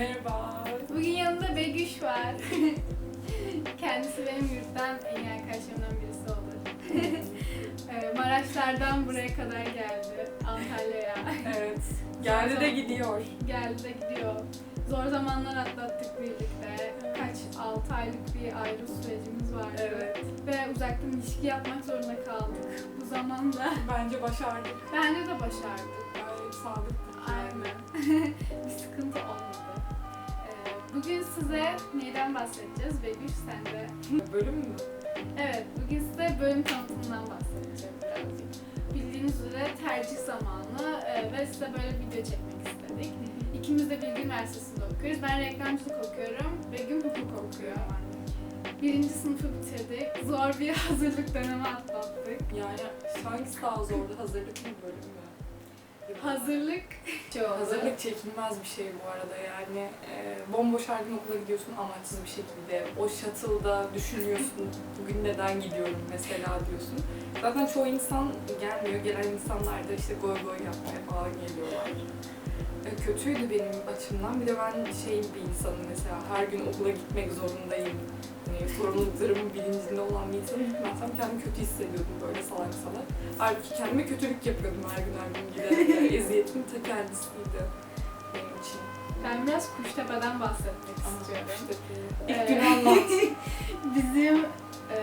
Merhaba. Bugün yanında Begüş var. Kendisi benim yurttan en iyi arkadaşlarımdan birisi olur. Maraşlardan buraya kadar geldi. Antalya'ya. Evet. Geldi de gidiyor. Geldi de gidiyor. Zor zamanlar atlattık birlikte. Kaç, 6 aylık bir ayrı sürecimiz vardı. Evet. Ve uzaktan ilişki yapmak zorunda kaldık. Bu zamanda Bence başardık. bence de başardık. Gayet sadıktık. Aynen. bir sıkıntı olmadı. Bugün size neyden bahsedeceğiz? Begüş sen de. Bölüm mü? Evet, bugün size bölüm tanıtımından bahsedeceğim birazcık. Bildiğiniz üzere tercih zamanı e, ve size böyle video çekmek istedik. İkimiz de Bilgi Üniversitesi'nde okuyoruz. Ben reklamcılık okuyorum, Begüm hukuk okuyor. Birinci sınıfı bitirdik. Zor bir hazırlık dönemi atlattık. Yani hangisi daha zordu? Hazırlık mı bölüm mü? Hazırlık. Hazırlık çekilmez bir şey bu arada yani. E, bomboş her gün okula gidiyorsun amaçsız bir şekilde. O shuttle'da düşünüyorsun bugün neden gidiyorum mesela? diyorsun. Zaten çoğu insan gelmiyor. Gelen insanlar da işte goy goy yapmaya falan geliyorlar. E, kötüydü benim açımdan bir de ben şey bir insanım mesela her gün okula gitmek zorundayım. Yani sorumluluklarımın bilincinde olan bir insanım gitmezsem kendimi kötü hissediyordum böyle salak salak. Halbuki kendime kötülük yapıyordum her gün her gün giderek. Eziyetin ta kendisiydi benim için. Ben biraz Kuştepe'den bahsetmek istiyorum. işte Ee, ilk günü anlat. Bizim e,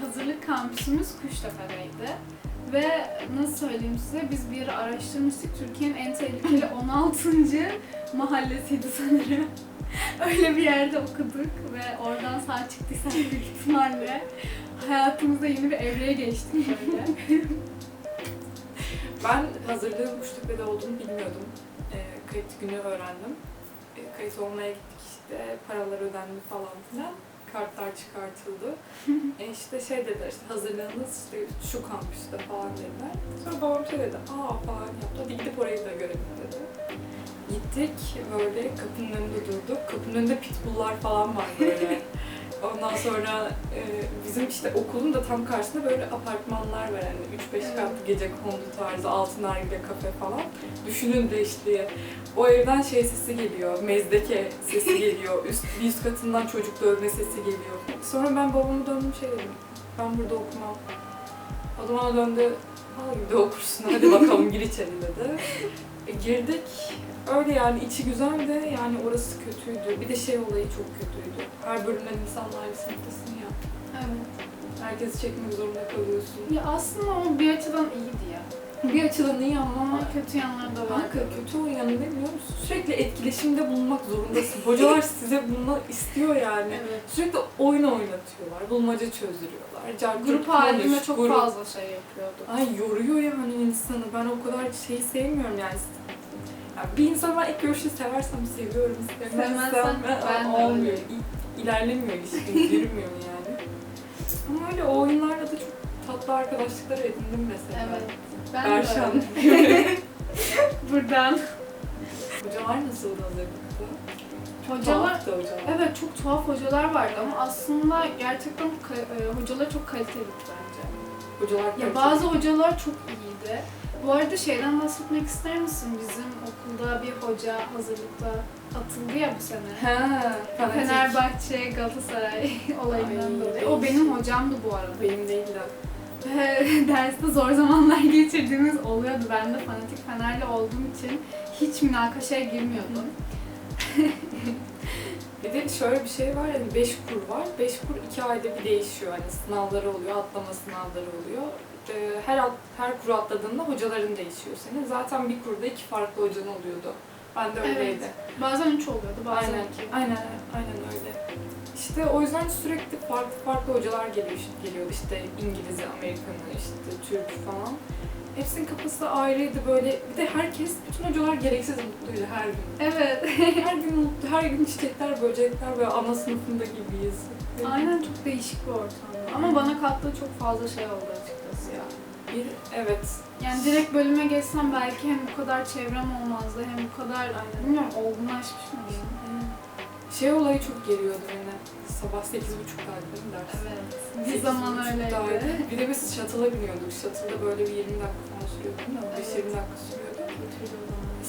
hazırlık kampüsümüz Kuştepe'deydi. Ve nasıl söyleyeyim size, biz bir ara araştırmıştık. Türkiye'nin en tehlikeli 16. mahallesiydi sanırım. Öyle bir yerde okuduk ve oradan sağ çıktıysak büyük ihtimalle hayatımızda yeni bir evreye geçtik böyle. Ben hazırlığın Kuştepe'de olduğunu bilmiyordum. E, kayıt günü öğrendim. E, kayıt olmaya gittik işte paralar ödendi falan filan. Kartlar çıkartıldı. e işte şey dediler işte hazırlığınız işte şu kampüste falan dediler. Sonra babam şey dedi aa falan yaptı. Hadi gidip orayı da görelim dedi. Gittik böyle kapının önünde durduk. Kapının önünde pitbulllar falan var böyle. Ondan sonra e, bizim işte okulun da tam karşısında böyle apartmanlar var hani 3-5 katlı gece kondu tarzı altın nargile kafe falan. Düşünün de işte o evden şey sesi geliyor, mezdeke sesi geliyor, üst, bir üst katından çocuk dövme sesi geliyor. Sonra ben babama döndüm şey dedim, ben burada okumam. O da bana döndü, al gibi de okursun hadi bakalım gir içeri dedi. E, girdik, öyle yani içi güzel de yani orası kötüydü. Bir de şey olayı çok kötüydü. Her bölümden insanlarla sınıftasın ya. Evet. Herkesi çekmek zorunda kalıyorsun. Ya aslında o bir açıdan iyiydi ya. Bir açıdan iyi ama Ama kötü yanları da var. Kanka kötü o yanı ne biliyor musun? Sürekli etkileşimde bulunmak zorundasın. Hocalar size bunu istiyor yani. Evet. Sürekli oyun oynatıyorlar, bulmaca çözdürüyorlar. Car Grup halinde çok grup. fazla şey yapıyordu. Ay yoruyor yani insanı. Ben o kadar şey sevmiyorum yani. Yani bir insanı ben ilk görüşte seversem seviyorum, sevmezsem ben, ben olmuyor. İlerlemiyor ilişkin, yürümüyor yani. Ama öyle o oyunlarla da çok tatlı arkadaşlıklar edindim mesela. Evet. Ben Berşan. Buradan. Hocalar nasıldı hazırlıkta? Hocalar, Tuhaftı hocalar. evet çok tuhaf hocalar vardı ama aslında gerçekten ka- e, hocalar çok kaliteliydi bence. Hocalar Ya kaliteli. bazı hocalar çok iyiydi. Bu arada şeyden bahsetmek ister misin? Bizim okulda bir hoca hazırlıkta atıldı ya bu sene. Ha, fanatik. Fenerbahçe Galatasaray olayından Ay, dolayı. O benim hocamdı bu arada. Benim değil de. Ve derste zor zamanlar geçirdiğimiz oluyordu. Ben de fanatik Fenerli olduğum için hiç münakaşaya girmiyordum. Bir de şöyle bir şey var yani 5 kur var. 5 kur 2 ayda bir değişiyor. Hani sınavları oluyor, atlama sınavları oluyor. Ee, her at, her kuru atladığında hocaların değişiyor senin. Zaten bir kurda iki farklı hocan oluyordu. Ben de öyleydi. Bazen üç oluyordu, bazen Aynen, iki. aynen, aynen öyle. İşte o yüzden sürekli farklı farklı hocalar geliyor, geliyordu işte İngiliz, Amerikanı, işte Türk falan. Hepsinin kafası ayrıydı böyle. Bir de herkes, bütün hocalar gereksiz mutluydu her gün. Evet. Her gün mutlu, her gün çiçekler, böcekler ve ana sınıfında gibiyiz. Aynen çok değişik bir ortamdı. Ama bana kattığı çok fazla şey oldu açıkçası ya. Bir, evet. Yani direkt bölüme geçsem belki hem bu kadar çevrem olmazdı hem bu kadar bilmiyorum olgunlaşmış mıydım? Şey olayı çok geriyordu beni. Sabah 8.30'daydı değil mi ders? Evet. Bir zaman 8.30'daydı. öyleydi. Bir de biz shuttle'a biniyorduk. Shuttle'da böyle bir 20 dakika falan sürüyordu? 15-20 Evet. dakika sürüyordu.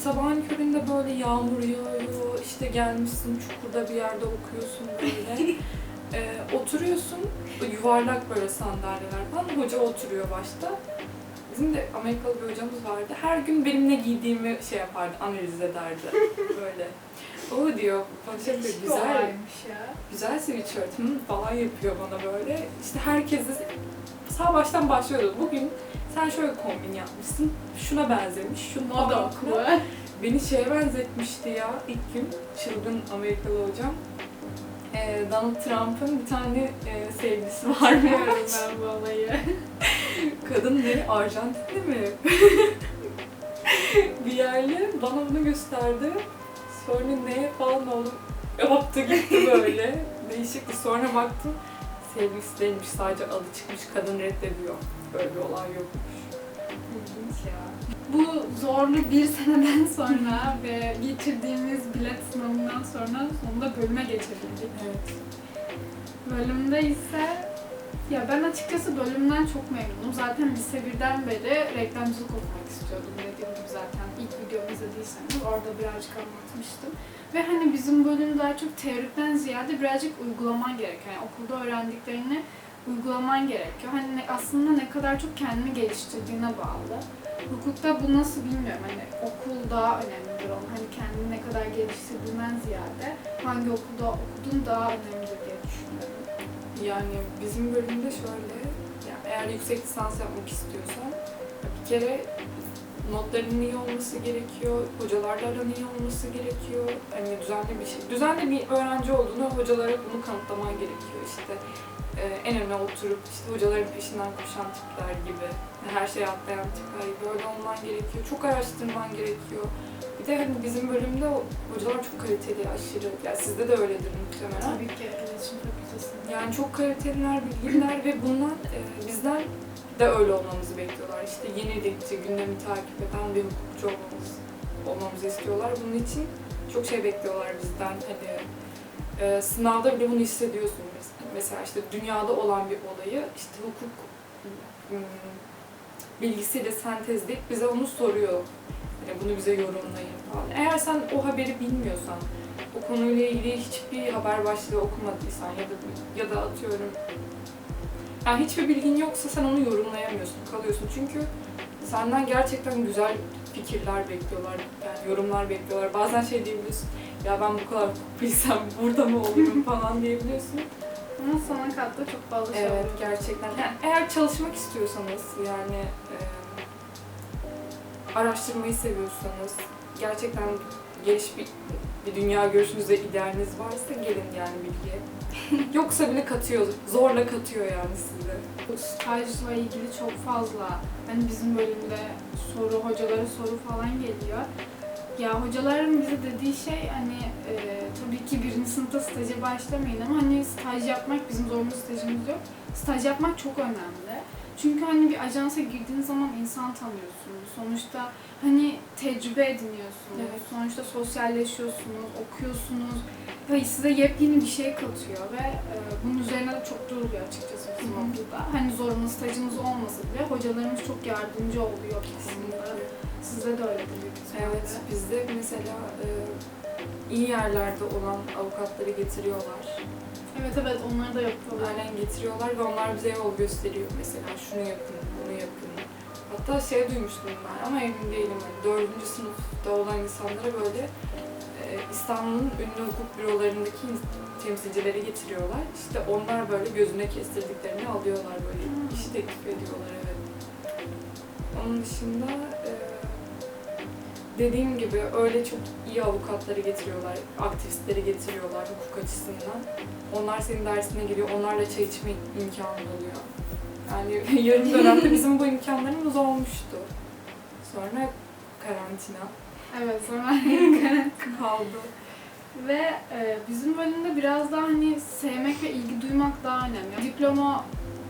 Sabahın köründe böyle yağmur yağıyor, işte gelmişsin çukurda bir yerde okuyorsun böyle. Ee, oturuyorsun, yuvarlak böyle sandalyeler falan. Hoca oturuyor başta. Bizim de Amerikalı bir hocamız vardı. Her gün benim ne giydiğimi şey yapardı, analiz ederdi. Böyle. O diyor, bak şey yapıyor, güzel, güzel sweatshirt hı, falan yapıyor bana böyle. İşte herkes de sağ baştan başlıyordu. Bugün sen şöyle kombin yapmışsın, şuna benzemiş, şunu Moda okulu. Beni şeye benzetmişti ya ilk gün çılgın Amerikalı hocam. Ee, Donald Trump'ın bir tane e, sevgilisi var Bilmiyorum ben bu olayı. Kadın ne? Arjantinli mi? bir yerli bana bunu gösterdi. Sonra ne falan oldum. Yaptı gitti böyle. Değişikti. Sonra baktım sevgilisi değilmiş. Sadece adı çıkmış. Kadın reddediyor. Böyle bir olay yokmuş. İlginç ya. Bu zorlu bir seneden sonra ve geçirdiğimiz bilet sınavından sonra sonunda bölüme geçebildik. Evet. Bölümde ise ya ben açıkçası bölümden çok memnunum. Zaten lise 1'den beri reklamcılık okumak istiyordum dediğim gibi zaten ilk videomu izlediyseniz orada birazcık anlatmıştım. Ve hani bizim bölüm daha çok teorikten ziyade birazcık uygulaman gerekiyor. Yani okulda öğrendiklerini uygulaman gerekiyor. Hani aslında ne kadar çok kendini geliştirdiğine bağlı. Hukukta bu nasıl bilmiyorum. Hani okul daha önemlidir onun. Hani kendini ne kadar geliştirdiğinden ziyade hangi okulda okuduğun daha önemlidir diye düşünüyorum. Yani bizim bölümde şöyle, yani eğer yüksek lisans yapmak istiyorsan bir kere notların iyi olması gerekiyor, hocalarla aran iyi olması gerekiyor. Hani düzenli bir şey, düzenli bir öğrenci olduğunu hocalara bunu kanıtlaman gerekiyor. İşte e, en öne oturup işte hocaların peşinden koşan tipler gibi, her şeye atlayan tipler gibi öyle olman gerekiyor. Çok araştırman gerekiyor. Bir de hani bizim bölümde hocalar çok kaliteli, aşırı. Yani sizde de öyledir muhtemelen. Tabii ki iletişim fakültesinde. Yani çok kaliteliler, bilgiler ve bundan e, bizden de öyle olmamızı bekliyorlar. İşte yenilikçi, gündemi takip eden bir hukukçu olmamız, olmamızı istiyorlar. Bunun için çok şey bekliyorlar bizden. Hani e, sınavda bile bunu hissediyorsun. Mes- Mesela işte dünyada olan bir olayı işte hukuk hmm, bilgisiyle sentezleyip bize onu soruyor. Yani bunu bize yorumlayın falan. Eğer sen o haberi bilmiyorsan, o konuyla ilgili hiçbir haber başlığı okumadıysan ya da ya da atıyorum yani hiçbir bilgin yoksa sen onu yorumlayamıyorsun, kalıyorsun. Çünkü senden gerçekten güzel fikirler bekliyorlar, yani yorumlar bekliyorlar. Bazen şey diyebiliyorsun, ya ben bu kadar bilsem burada mı olurum falan diyebiliyorsun. Ama sana katta çok fazla şey Evet oluyor. gerçekten. Yani eğer çalışmak istiyorsanız yani e, araştırmayı seviyorsanız gerçekten geniş bir, bir dünya görüşünüz ve idealiniz varsa gelin yani bilgiye. Yoksa bile katıyor, zorla katıyor yani size. Bu stajla ilgili çok fazla hani bizim bölümde soru, hocalara soru falan geliyor. Ya hocaların bize dediği şey hani e, tabii ki birinci sınıfta staja başlamayın ama hani staj yapmak bizim zorunlu stajımız yok. Staj yapmak çok önemli. Çünkü hani bir ajansa girdiğiniz zaman insan tanıyorsunuz. Sonuçta hani tecrübe ediniyorsunuz. Evet. Sonuçta sosyalleşiyorsunuz, okuyorsunuz. Ve size yepyeni bir şey katıyor ve e, bunun üzerine de çok duruluyor açıkçası bizim Hı hı. okulda. Hani zorunlu stajımız olmasa bile hocalarımız çok yardımcı oluyor kesinlikle. Sizde de büyük ihtimalle. Evet, bizde mesela e, iyi yerlerde olan avukatları getiriyorlar. Evet evet onları da yapıyorlar. Aynen getiriyorlar ve onlar bize yol gösteriyor mesela şunu yapın, bunu yapın. Hatta şey duymuştum ben ama emin değilim. Hani dördüncü sınıfta olan insanlara böyle e, İstanbul'un ünlü hukuk bürolarındaki temsilcileri getiriyorlar. İşte onlar böyle gözüne kestirdiklerini alıyorlar böyle Hmm. iş teklif ediyorlar evet. Onun dışında e, dediğim gibi öyle çok iyi avukatları getiriyorlar, aktivistleri getiriyorlar hukuk açısından. Onlar senin dersine geliyor, onlarla çay içme imkanı oluyor. Yani yarım dönemde bizim bu imkanlarımız olmuştu. Sonra karantina Evet sonra kaldı. Ve e, bizim bölümde biraz daha hani sevmek ve ilgi duymak daha önemli. Diploma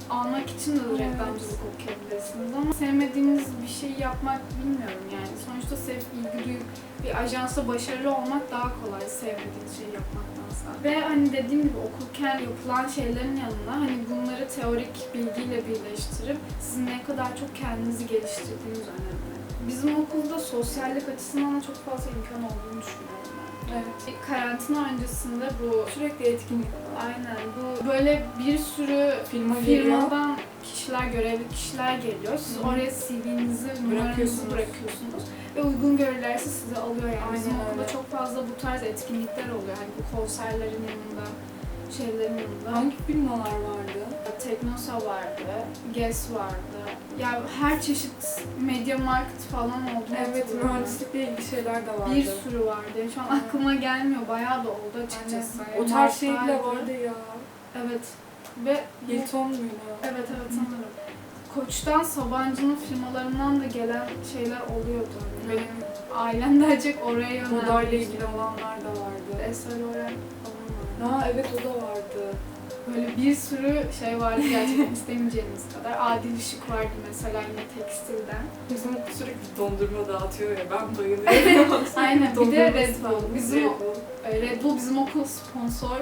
almak için de Evet. reklamcılık okuyabilirsiniz ama sevmediğiniz bir şey yapmak bilmiyorum yani. Sonuçta sev, ilgi duyup bir ajansta başarılı olmak daha kolay sevmediğiniz şeyi yapmaktansa. Ve hani dediğim gibi okurken yapılan şeylerin yanına hani bunları teorik bilgiyle birleştirip sizin ne kadar çok kendinizi geliştirdiğiniz önemli. Bizim okulda sosyallik açısından da çok fazla imkan olduğunu düşünüyorum ben. Evet. Karantina öncesinde bu Sürekli etkinlik var. aynen bu böyle bir sürü Firma geliyor. firmadan kişiler, görevli kişiler geliyor. Siz Hı. oraya CV'nizi, numaranızı Bırakıyorsunuz. Ve uygun görürlerse sizi alıyor yani. Bizim Aynen okulda öyle. çok fazla bu tarz etkinlikler oluyor. Hani bu konserlerin yanında, şeylerin yanında. Hangi firmalar vardı? Teknosa vardı, Guess vardı. Ya her çeşit Media Market falan oldu. Evet, mühendislikle ilgili şeyler de vardı. Bir sürü vardı. Şu an aklıma gelmiyor. Bayağı da oldu açıkçası. Aynen. O tarz şey bile vardı ya. Evet. Ve Hilton muydu? Evet evet sanırım. Koç'tan, Sabancı'nın firmalarından da gelen şeyler oluyordu. Benim ailem daha çok oraya yöneldi. Modayla ilgili olanlar da vardı. Eser Oren falan var. Ha evet o da vardı. Böyle bir sürü şey vardı gerçekten istemeyeceğiniz kadar. Adil Işık vardı mesela yine tekstilden. Bizim okul sürekli dondurma dağıtıyor ya ben bayılıyorum. Aynen, bir de Red Bull. Bizim Red Bull. Red Bull bizim okul sponsor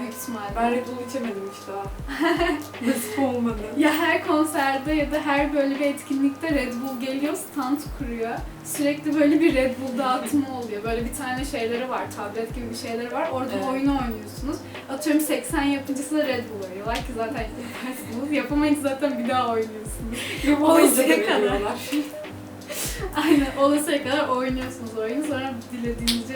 büyük ihtimalle. Ben Red Bull içemedim hiç daha. Nasip olmadı. Ya her konserde ya da her böyle bir etkinlikte Red Bull geliyor, stand kuruyor. Sürekli böyle bir Red Bull dağıtımı oluyor. Böyle bir tane şeyleri var, tablet gibi bir şeyleri var. Orada Evet. oyunu oynuyorsunuz. Atıyorum 80 yapıncısı da Red Bull oynuyorlar ki zaten yaparsınız. Yapamayınca zaten bir daha oynuyorsunuz. Yapamayınca da veriyorlar. Aynen olasıya kadar oynuyorsunuz oyunu sonra dilediğinizce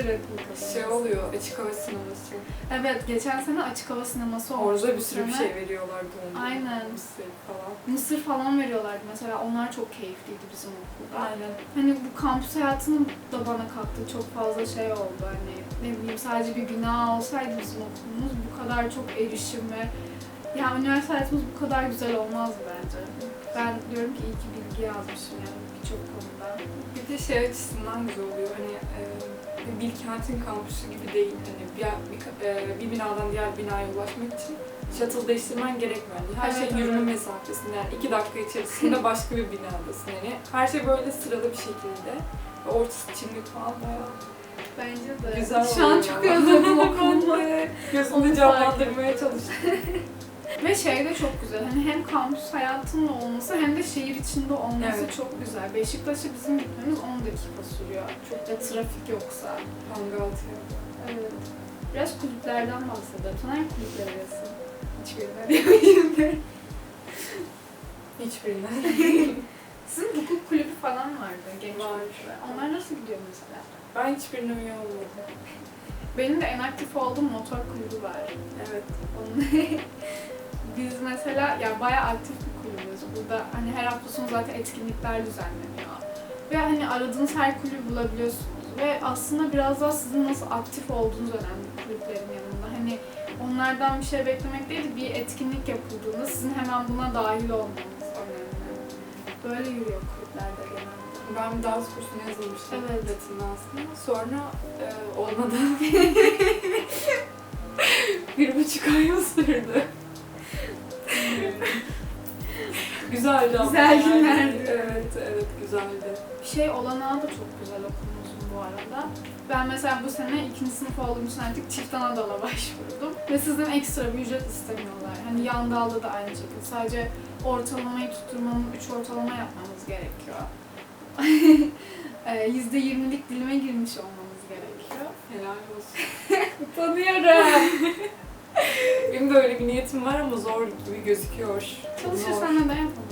kazanıyorsunuz. Şey oluyor, açık hava sineması. Evet geçen sene açık hava sineması olmuştu. Orada bir sürü bir şey veriyorlardı onda. Aynen. Mısır falan. Mısır falan veriyorlardı mesela. Onlar çok keyifliydi bizim okulda. Aynen. Hani bu kampüs hayatının da bana kattığı çok fazla şey oldu. Hani ne bileyim sadece bir bina olsaydı bizim okulumuz bu kadar çok erişim ve ya üniversite hayatımız bu kadar güzel olmazdı bence. Ben diyorum ki iyi ki bilgi yazmışım yani de şey açısından güzel oluyor. Hani e, Bilkent'in kampüsü gibi değil. Hani bir, bir, e, bir binadan diğer binaya ulaşmak için shuttle değiştirmen gerekmiyor. Yani her Evet, şey yürüme evet. mesafesinde. Yani iki dakika içerisinde başka bir binadasın. Yani her şey böyle sıralı bir şekilde. Ve ortası çimlik falan bayağı Bence de. güzel Şu an çok özledim Gözümde fark canlandırmaya çalıştım. Ve şey de çok güzel. Hani hem kampüs hayatının olması hem de şehir içinde olması Evet. çok güzel. Beşiktaş'a bizim gitmemiz 10 dakika sürüyor. Çok da trafik yoksa. Pangaltı. Evet. Biraz kulüplerden bahsedelim. Hangi kulüpler arasın? Hiçbirine. Hiçbirine. Sizin hukuk kulübü falan vardı. Genç Var. kulüpü. Onlar nasıl gidiyor mesela? Ben hiçbirine üye olmadım. Benim de en aktif olduğum motor kulübü var. Evet. Onun Biz mesela ya bayağı aktif bir kulübüz. Burada hani her hafta sonu zaten etkinlikler düzenleniyor. Ve hani aradığınız her kulübü bulabiliyorsunuz. Ve aslında biraz daha sizin nasıl aktif olduğunuz önemli kulüplerin yanında. Hani onlardan bir şey beklemek değil, bir etkinlik yapıldığında sizin hemen buna dahil olmanız önemli. Böyle yürüyor kulüplerde genelde. Ben bir dans kursuna yazılmıştım. Evet. Latin dansına. Sonra e, olmadı. bir buçuk ay mı sürdü? Güzeldi ama. Güzel günlerdi. Evet, evet güzeldi. Şey olanağı da çok güzel okulumuzun bu arada. Ben mesela bu sene ikinci sınıf olduğum için artık çift ana dala başvurdum. Ve sizden ekstra bir ücret istemiyorlar. Hani yan dalda da aynı şekilde. Sadece ortalamayı tutturmanın 3 ortalama yapmamız gerekiyor. Ee, %20'lik dilime girmiş olmamız gerekiyor. Helal olsun. Utanıyorum. Benim de öyle bir niyetim var ama zor gibi gözüküyor. Çalışırsan neden yapamazsın?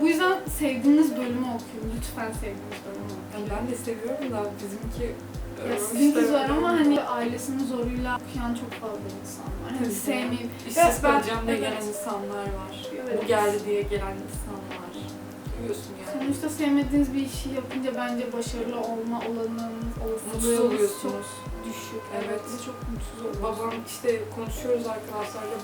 Bu yüzden sevdiğiniz bölümü okuyun. Lütfen sevdiğiniz bölümü okuyun. Yani ben de seviyorum da bizimki Ya sizinki zor ama hani ailesinin zoruyla okuyan çok fazla insan var. Hani sevmeyip İşsiz kalacağım diye gelen insanlar var. Evet. Bu geldi diye gelen insanlar. Duyuyorsun yani. sonuçta sevmediğiniz bir işi yapınca bence başarılı olma olanınız Mutsuz olasılığınız çok düşük. Evet. Ve çok mutsuz oluyorsunuz. Babam işte konuşuyoruz arkadaşlarla.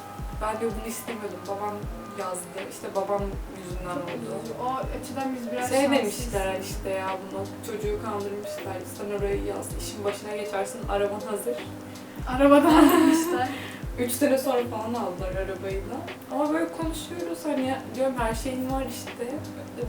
Ben de bunu istemiyordum. Babam yazdı. İşte babam yüzünden çok oldu. üzücü. O açıdan biz biraz Şey demişler işte ya bunu çocuğu kandırmışlar. Sen orayı yaz, işin başına geçersin, araban hazır. Arabadan almışlar. Üç sene sonra falan aldılar arabayı da. Ama böyle konuşuyoruz hani diyorum her şeyin var işte.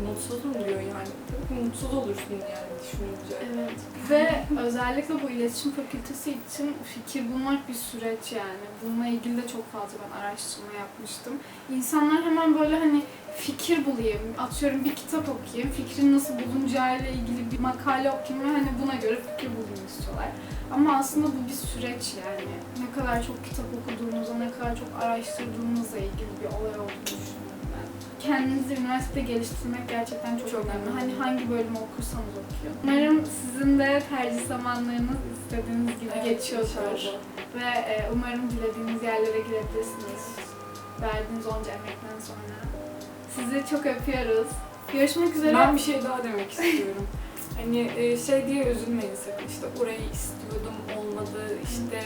Mutsuzum diyor yani. Mutsuz olursun yani düşününce. evet. Ve özellikle bu iletişim fakültesi için fikir bulmak bir süreç yani. Bununla ilgili de çok fazla ben araştırma yapmıştım. İnsanlar hemen böyle hani fikir bulayım, atıyorum bir kitap okuyayım, fikrin nasıl bulunacağıyla ilgili bir makale okuyayım ve hani buna göre fikir bulayım istiyorlar. Ama aslında bu bir süreç yani. Ne kadar çok kitap okuduğunuzda, ne kadar çok araştırdığınızla ilgili bir olay olduğunu düşünüyorum ben. Kendinizi üniversitede geliştirmek gerçekten çok, Çok önemli. Hani hangi bölümü okursanız okuyun. Umarım sizin de tercih zamanlarınız istediğiniz gibi Evet, geçiyordur. Ve e, umarım dilediğiniz yerlere girebilirsiniz. Verdiğiniz onca emekten sonra. Sizi çok öpüyoruz. Görüşmek üzere. Ben bir şey daha demek istiyorum. Hani e, şey diye üzülmeyin sakın işte orayı istiyordum olmadı işte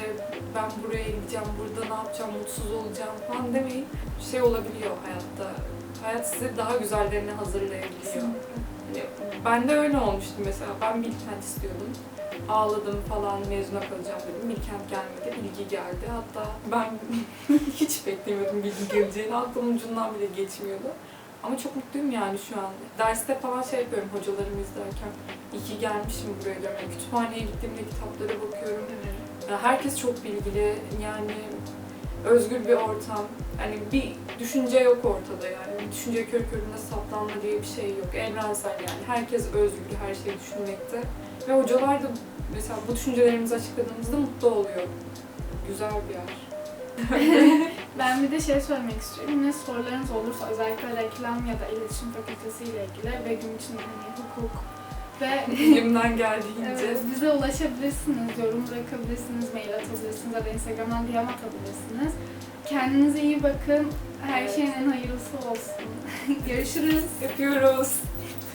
ben buraya gideceğim burada ne yapacağım mutsuz olacağım falan demeyin. Şey olabiliyor hayatta. Hayat sizi daha güzellerine hazırlayabiliyor. Hani ben de öyle olmuştu mesela. Ben Bilkent istiyordum. Ağladım falan mezuna kalacağım dedim. Bilkent gelmedi. Bilgi geldi. Hatta ben hiç beklemiyordum bilgi geleceğini. Aklımın ucundan bile geçmiyordu. Ama çok mutluyum yani şu an. Derste falan şey yapıyorum hocalarımı izlerken. İyi ki gelmişim buraya diyorum. Yani kütüphaneye gittiğimde kitaplara bakıyorum. Ya Herkes çok bilgili. Yani özgür bir ortam. Hani bir düşünce yok ortada yani. Bir düşünce kör körüne saplanma diye bir şey yok. Evrensel yani. Herkes özgür her şeyi düşünmekte. Ve hocalar da mesela bu düşüncelerimizi açıkladığımızda mutlu oluyor. Güzel bir yer. Ben bir de şey söylemek istiyorum. Yine sorularınız olursa özellikle reklam ya da iletişim fakültesi ile ilgili Begüm için hani hukuk ve Elimden geldiğince. evet, bize ulaşabilirsiniz, yorum bırakabilirsiniz, mail atabilirsiniz ya da Instagram'dan DM atabilirsiniz. Kendinize iyi bakın. Her Evet. şeyin en hayırlısı olsun. Görüşürüz. Yapıyoruz.